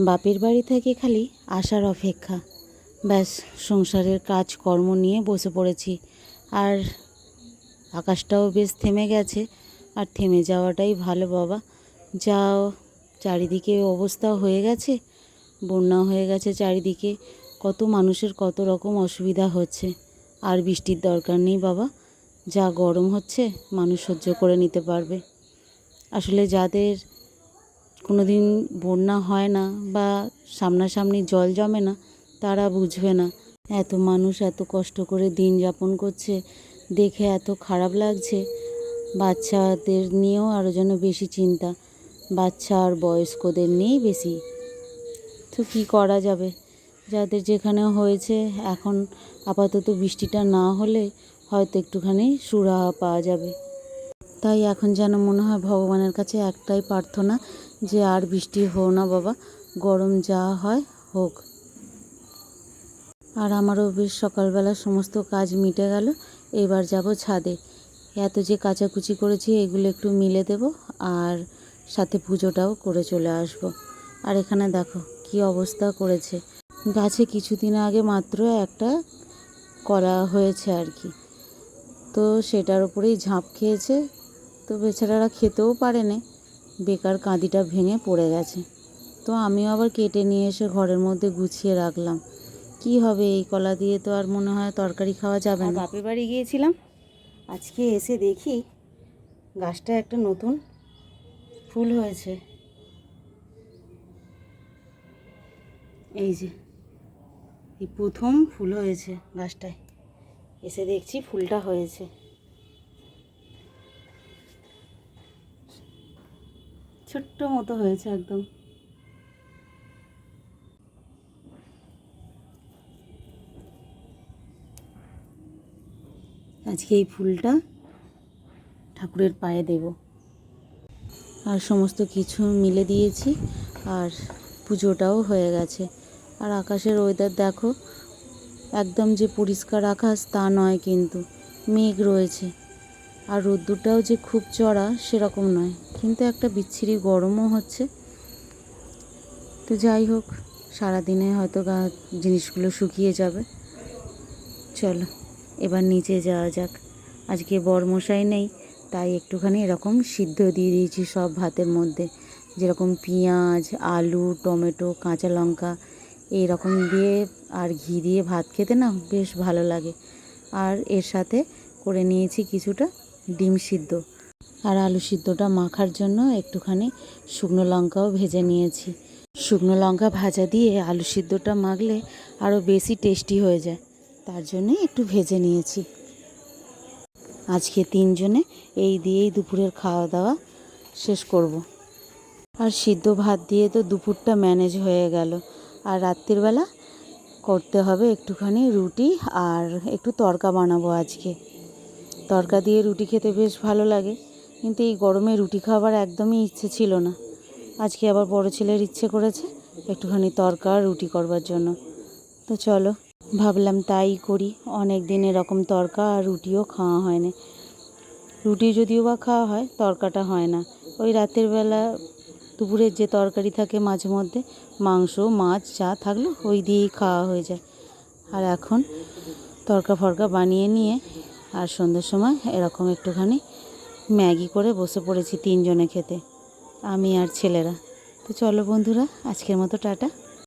বাপের বাড়ি থেকে খালি আসার অপেক্ষা। ব্যাস, সংসারের কাজ কর্ম নিয়ে বসে পড়েছি। আর আকাশটাও বেশ থেমে গেছে। আর থেমে যাওয়াটাই ভালো, বাবা। যা চারিদিকে অবস্থা হয়ে গেছে? বন্যা হয়ে গেছে চারিদিকে। কত মানুষের কত রকম অসুবিধা হচ্ছে। আর বৃষ্টির দরকার নেই, বাবা। যা গরম হচ্ছে, মানুষ সহ্য করে নিতে পারবে। আসলে যাদের কোনো দিন বন্যা হয় না বা সামনাসামনি জল জমে না, তারা বুঝবে না। এত মানুষ এত কষ্ট করে দিন যাপন করছে, দেখে এত খারাপ লাগছে। বাচ্চাদের নিয়েও আরও যেন বেশি চিন্তা। বাচ্চা আর বয়স্কদের নিয়েই বেশি। তো কী করা যাবে? যাদের যেখানে হয়েছে, এখন আপাতত বৃষ্টিটা না হলে হয়তো একটুখানি সুরাহা পাওয়া যাবে। তাই এখন যেন মনে হয় ভগবানের কাছে একটাই প্রার্থনা যে আর বৃষ্টি হোক না বাবা, গরম যা হয় হোক। আর আমারও বেশ সকালবেলা সমস্ত কাজ মিটে গেল, এবার যাব ছাদে। এত যে কাচাকুচি করেছি, এগুলো একটু মিলে দেব আর সাথে পুজোটাও করে চলে আসব। আর এখানে দেখো, কি অবস্থা করেছে। গাছে কিছুদিন আগে মাত্র একটা কলা হয়েছে আর কি। তো সেটার উপরেই ঝাঁপ খেয়েছে, তো বেচারারা খেতেও পারেনি। বেকার কাঁদিটা ভেঙে পড়ে গেছে। তো আমিও আবার কেটে নিয়ে এসে ঘরের মধ্যে গুছিয়ে রাখলাম। কি হবে, এই কলা দিয়ে তো আর মনে হয় তরকারি খাওয়া যাবে না। বাপের বাড়ি গিয়েছিলাম। আজকে এসে দেখি গাছটা একটা নতুন ফুল হয়েছে। এই যে, এই প্রথম ফুল হয়েছে গাছটায়। এসে দেখছি ফুলটা হয়েছে। ছোট্ট মতো হয়েছে একদম। আজকে এই ফুলটা ঠাকুরের পায়ে দেব। আর সমস্ত কিছু মিলে দিয়েছি, আর পুজোটাও হয়ে গেছে। আর আকাশের ওয়েদার দেখো, একদম যে পরিষ্কার আকাশ তা নয় কিন্তু মেঘ রয়েছে। আর রোদ্দুরটাও যে খুব চড়া সেরকম নয়। কিন্তু একটা বিচ্ছিরি গরমও হচ্ছে। তো যাই হোক, সারাদিনে হয়তো গা জিনিসগুলো শুকিয়ে যাবে। চলো, এবার নিচে যাওয়া যাক। আজকে বরমশাই নেই, তাই একটুখানি এরকম সিদ্ধ দিয়ে দিয়েছি সব ভাতের মধ্যে। যেরকম পেঁয়াজ, আলু, টমেটো, কাঁচা লঙ্কা এই রকম দিয়ে আর ঘি দিয়ে ভাত খেতে না বেশ ভালো লাগে। আর এর সাথে করে নিয়েছি কিছুটা ডিম সিদ্ধ। আর আলু সিদ্ধটা মাখার জন্য একটুখানি শুকনো লঙ্কাও ভেজে নিয়েছি। শুকনো লঙ্কা ভাজা দিয়ে আলু সিদ্ধটা মাখলে আরও বেশি টেস্টি হয়ে যায়। তার জন্যই একটু ভেজে নিয়েছি। আজকে তিনজনে এই দিয়েই দুপুরের খাওয়া দাওয়া শেষ করব। আর সিদ্ধ ভাত দিয়ে তো দুপুরটা ম্যানেজ হয়ে গেল। আর রাত্রিবেলা করতে হবে একটুখানি রুটি আর একটু তরকা বানাবো আজকে। তরকা দিয়ে রুটি খেতে বেশ ভালো লাগে, কিন্তু এই গরমে রুটি খাবার একদমই ইচ্ছে ছিল না। আজকে আবার বড় ছেলের ইচ্ছে করেছে একটুখানি তরকা আর রুটি করবার জন্য। তো চলো, ভাবলাম তাই করি, অনেক দিন এরকম তরকা আর রুটিও খাওয়া হয় না রুটি যদিও বা খাওয়া হয়, তরকাটা হয় না। ওই রাতের বেলা দুপুরের যে তরকারি থাকে মাঝে মধ্যে, মাংস, মাছ যা থাকল ওই দিয়েই খাওয়া হয়ে যায়। আর এখন তরকা ফরকা বানিয়ে নিয়ে আর সন্ধ্যের সময় এরকম একটুখানি ম্যাগি করে বসে পড়েছি তিনজনে খেতে, আমি আর ছেলেরা। তো চলো বন্ধুরা, আজকের মতো টাটা।